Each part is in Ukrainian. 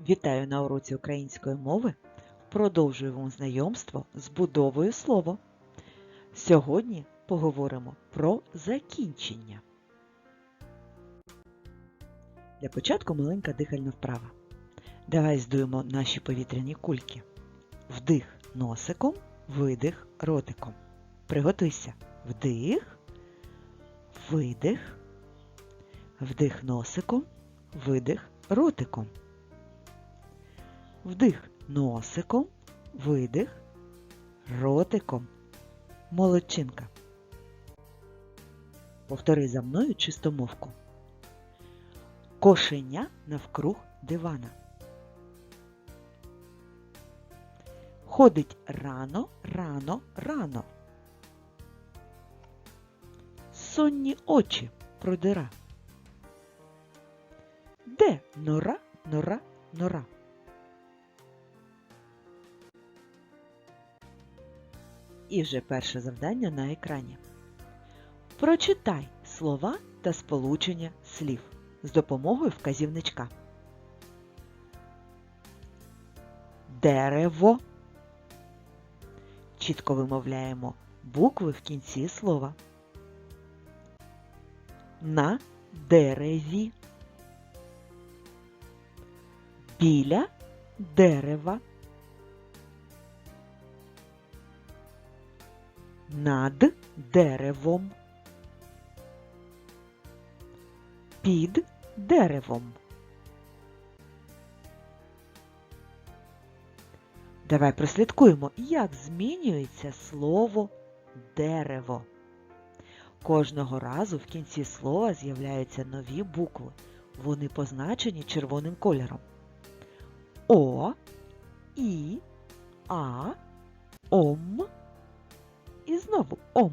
Вітаю на уроці української мови. Продовжуємо знайомство з будовою слова. Сьогодні поговоримо про закінчення. Для початку маленька дихальна вправа. Давай здуємо наші повітряні кульки. Вдих носиком, видих ротиком. Приготуйся. Вдих, видих, вдих носиком, видих ротиком. Вдих носиком, видих, ротиком. Молодчинка. Повтори за мною чистомовку. Кошеня навкруг дивана. Ходить рано, рано, рано. Сонні очі продира. Де нора, нора, нора? І вже перше завдання на екрані. Прочитай слова та сполучення слів з допомогою вказівничка. Дерево. Чітко вимовляємо букви в кінці слова. На дереві. Біля дерева. Над деревом, під деревом. Давай прослідкуємо, як змінюється слово дерево. Кожного разу в кінці слова з'являються нові букви. Вони позначені червоним кольором. О, І, А, Ом. Знову ом.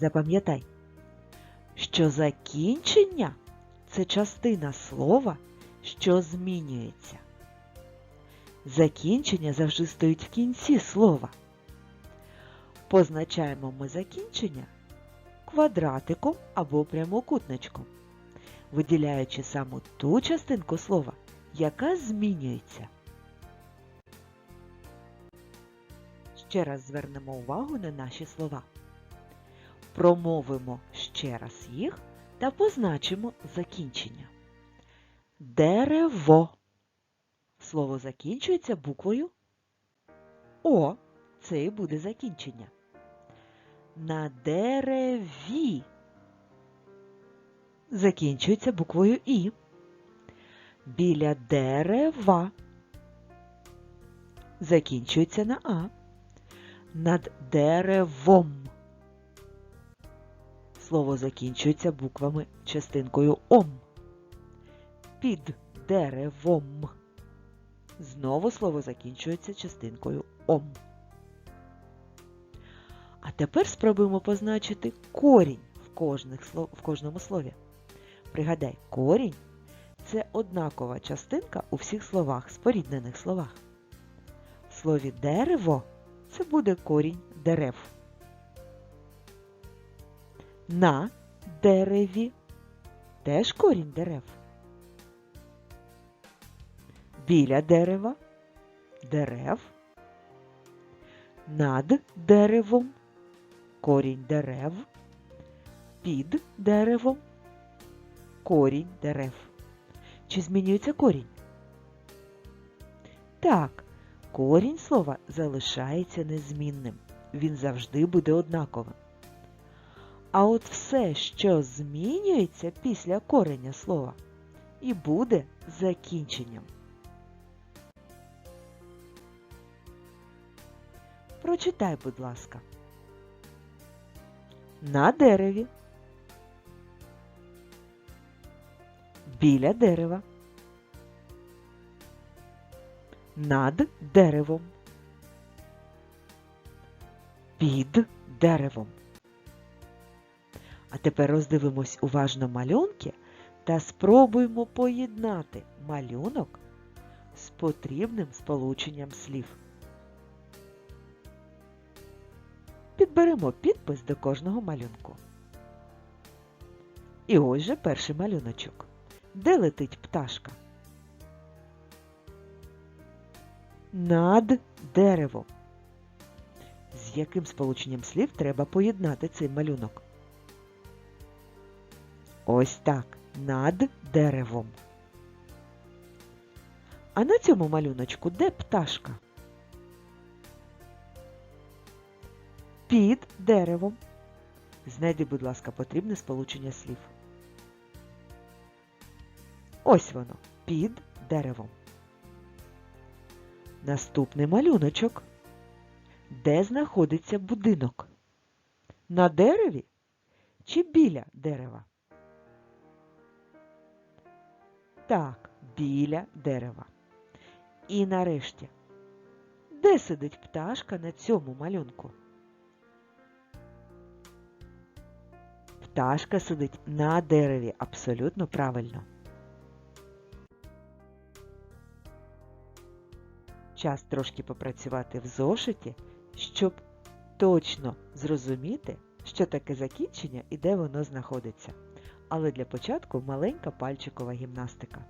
Запам'ятай, що закінчення це частина слова, що змінюється. Закінчення завжди стоїть в кінці слова. Позначаємо ми закінчення квадратиком або прямокутничком, виділяючи саме ту частинку слова, яка змінюється. Ще раз звернемо увагу на наші слова. Промовимо ще раз їх та позначимо закінчення. Дерево. Слово закінчується буквою О. Це і буде закінчення. На дереві. Закінчується буквою І. Біля дерева. Закінчується на А над деревом. Слово закінчується буквами частинкою ом. Під деревом. Знову слово закінчується частинкою ом. А тепер спробуємо позначити корінь в, кожних, в кожному слові. Пригадай, корінь це однакова частинка у всіх словах, споріднених словах. В слові дерево це буде корінь дерев. На дереві теж корінь дерев. Біля дерева дерев. Над деревом корінь дерев. Під деревом корінь дерев. Чи змінюється корінь? Так, Корінь слова залишається незмінним. Він завжди буде однаковим. А от все, що змінюється після кореня слова, і буде закінченням. Прочитай, будь ласка. На дереві. Біля дерева. Над деревом, під деревом. А тепер роздивимось уважно малюнки та спробуємо поєднати малюнок з потрібним сполученням слів. Підберемо підпис до кожного малюнку. І ось же перший малюночок. Де летить пташка? Над деревом. З яким сполученням слів треба поєднати цей малюнок? Ось так. Над деревом. А на цьому малюночку де пташка? Під деревом. Знайди, будь ласка, потрібне сполучення слів. Ось воно. Під деревом. Наступний малюночок. Де знаходиться будинок? На дереві чи біля дерева? Так, біля дерева. І нарешті, де сидить пташка на цьому малюнку? Пташка сидить на дереві. Абсолютно правильно. Час трошки попрацювати в зошиті, щоб точно зрозуміти, що таке закінчення і де воно знаходиться. Але для початку маленька пальчикова гімнастика.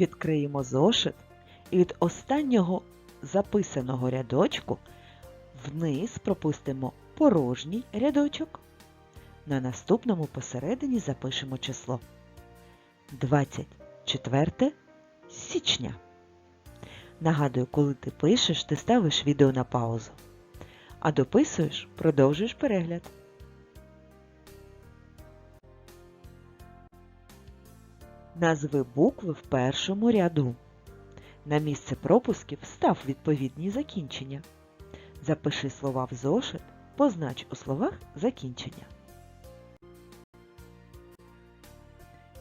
Відкриємо зошит і від останнього записаного рядочку вниз пропустимо порожній рядочок. На наступному посередині запишемо число 24 січня. Нагадую, коли ти пишеш, ти ставиш відео на паузу. А дописуєш, продовжуєш перегляд. Назви букви в першому ряду. На місце пропусків став відповідні закінчення. Запиши слова в зошит, познач у словах закінчення.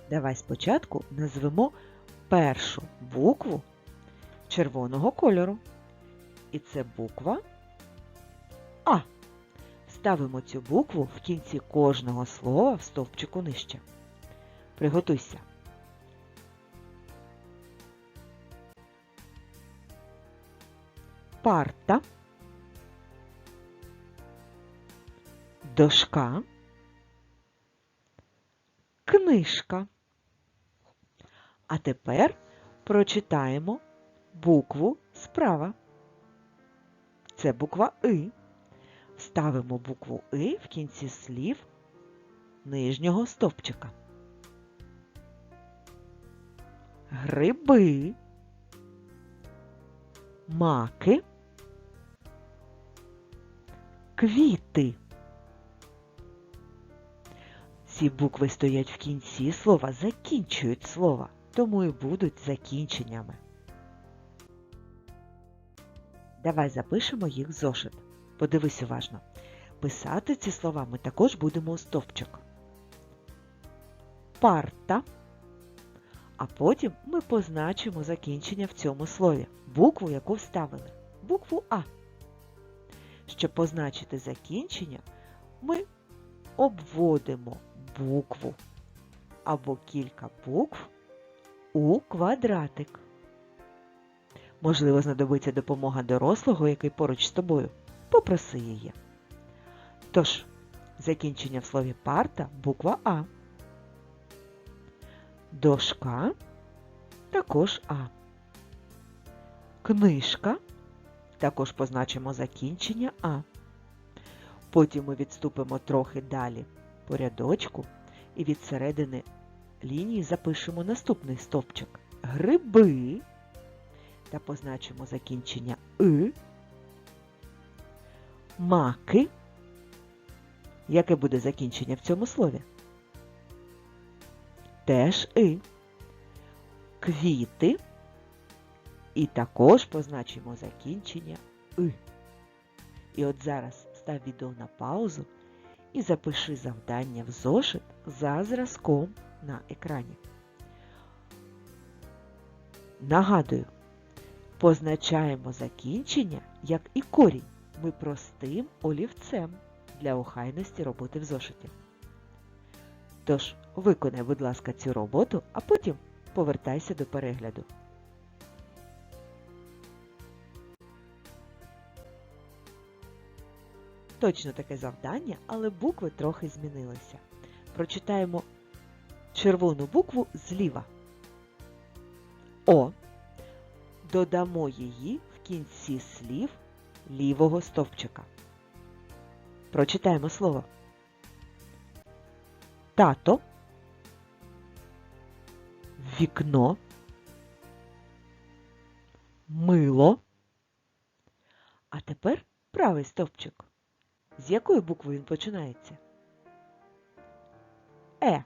Давай спочатку назвемо першу букву червоного кольору. І це буква А. Ставимо цю букву в кінці кожного слова в стовпчику нижче. Приготуйся. Парта, дошка, книжка. А тепер прочитаємо букву справа. Це буква И. Ставимо букву И в кінці слів нижнього стовпчика. Гриби, маки, квіти. Ці букви стоять в кінці слова, закінчують слова, тому і будуть закінченнями. Давай запишемо їх зошит. Подивись уважно. Писати ці слова ми також будемо у стовпчик. Парта. А потім ми позначимо закінчення в цьому слові, букву, яку вставили, букву А. Щоб позначити закінчення, ми обводимо букву або кілька букв у квадратик. Можливо, знадобиться допомога дорослого, який поруч з тобою. Попроси її. Тож, закінчення в слові парта буква А. Дошка також А. Книжка також позначимо закінчення А. Потім ми відступимо трохи далі по рядочку і від середини лінії запишемо наступний стовпчик. Гриби та позначимо закінчення и. Маки. Яке буде закінчення в цьому слові? Теж и. Квіти. І також позначимо закінчення и. І от зараз став відео на паузу і запиши завдання в зошит за зразком на екрані. Нагадую, позначаємо закінчення, як і корінь, ми простим олівцем для охайності роботи в зошиті. Тож, виконай, будь ласка, цю роботу, а потім повертайся до перегляду. Точно таке завдання, але букви трохи змінилися. Прочитаємо червону букву зліва. О. Додамо її в кінці слів лівого стовпчика. Прочитаємо слово. Тато. Вікно. Мило. А тепер правий стовпчик. З якої букви він починається? Е.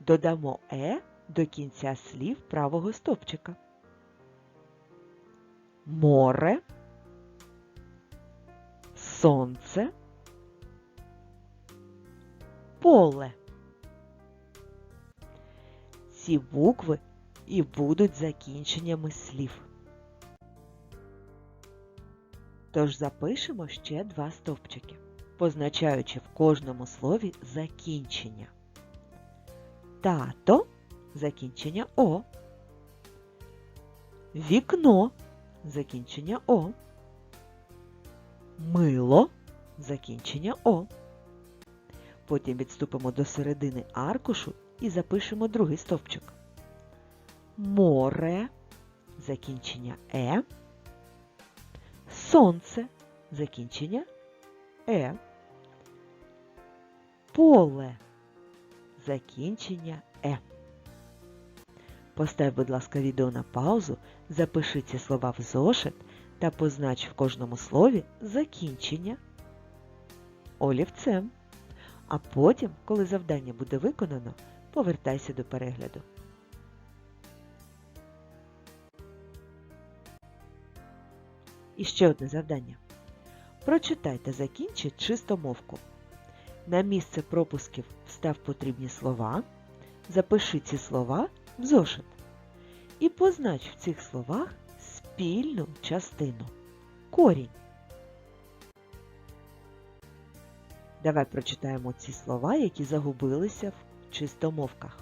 Додамо Е до кінця слів правого стовпчика. Море, сонце, поле. Ці букви і будуть закінченнями слів. Тож запишемо ще два стовпчики, позначаючи в кожному слові закінчення. Тато закінчення О. Вікно закінчення О. Мило закінчення О. Потім відступимо до середини аркушу і запишемо другий стовпчик. Море закінчення Е. Сонце закінчення Е. Поле закінчення Е. Постав, будь ласка, відео на паузу, запиши ці слова в зошит та познач в кожному слові закінчення олівцем. А потім, коли завдання буде виконано, повертайся до перегляду. І ще одне завдання. Прочитай та закінчи чистомовку. На місце пропусків встав потрібні слова, запиши ці слова в зошит і познач в цих словах спільну частину корінь. Давай прочитаємо ці слова, які загубилися в чистомовках.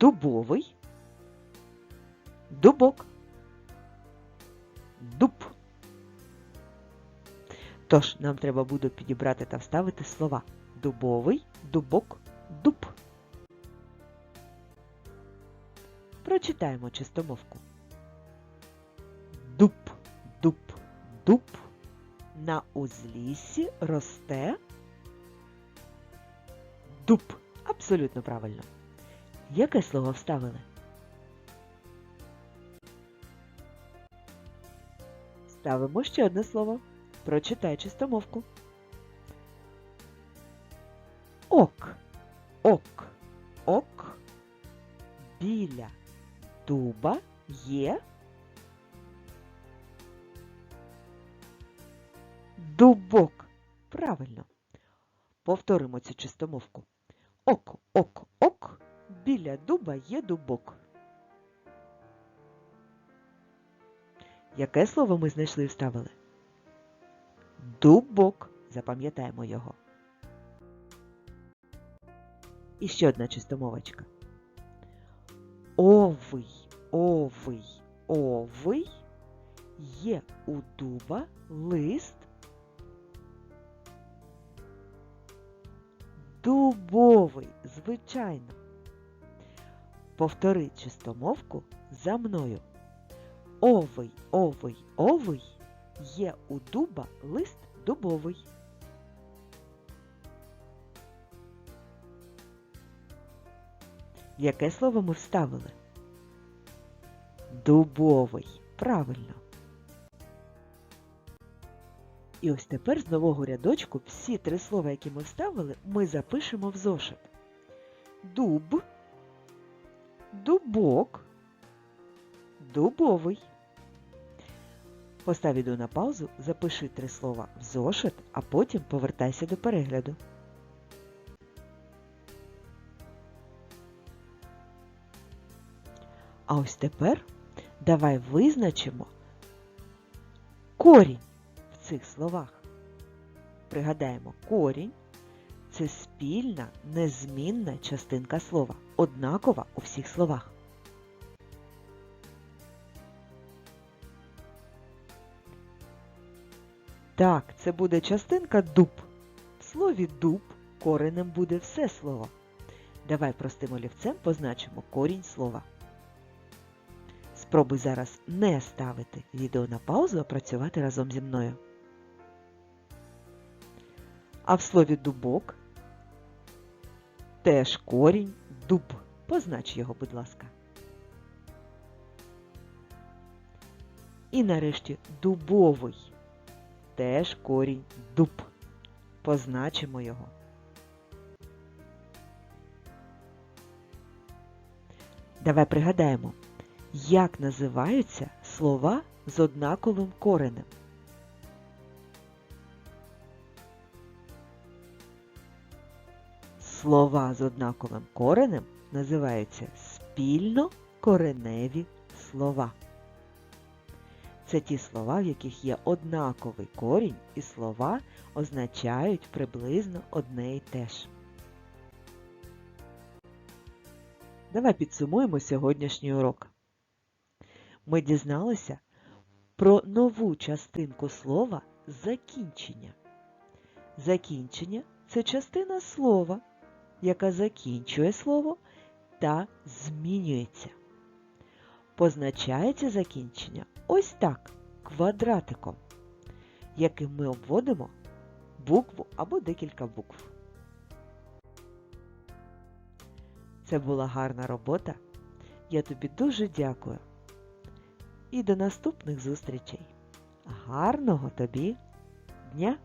Дубовий, дубок, дуб. Тож нам треба буде підібрати та вставити слова дубовий, дубок, дуб. Прочитаємо чистомовку. Дуб, дуб, дуб. На узліссі росте дуб. Абсолютно правильно. Яке слово вставили? Ставимо ще одне слово. Прочитай чистомовку. Ок, ок, ок. Біля дуба є дубок. Правильно. Повторимо цю чистомовку. Ок, ок, ок. Біля дуба є дубок. Яке слово ми знайшли і вставили? Дубок. Запам'ятаємо його. І ще одна чистомовочка. Овий, овий, овий. Є у дуба лист дубовий, звичайно. Повтори чистомовку за мною. Овий, овий, овий. Є у дуба лист дубовий. Яке слово ми вставили? Дубовий. Правильно. І ось тепер з нового рядочку всі три слова, які ми вставили, ми запишемо в зошит. Дуб, дубок, дубовий. Постав відео на паузу, запиши три слова в зошит, а потім повертайся до перегляду. А ось тепер давай визначимо корінь в цих словах. Пригадаємо, корінь це спільна, незмінна частинка слова, однакова у всіх словах. Так, це буде частинка дуб. В слові дуб коренем буде все слово. Давай простим олівцем позначимо корінь слова. Спробуй зараз не ставити відео на паузу, а працювати разом зі мною. А в слові дубок теж корінь дуб. Познач його, будь ласка. І нарешті дубовий. Теж корінь дуб. Позначимо його. Давай пригадаємо, як називаються слова з однаковим коренем. Слова з однаковим коренем називаються спільно кореневі слова. Це ті слова, в яких є однаковий корінь, і слова означають приблизно одне й те ж. Давай підсумуємо сьогоднішній урок. Ми дізналися про нову частинку слова закінчення. Закінчення це частина слова, яка закінчує слово та змінюється. Позначається закінчення ось так, квадратиком, яким ми обводимо букву або декілька букв. Це була гарна робота. Я тобі дуже дякую. І до наступних зустрічей. Гарного тобі дня!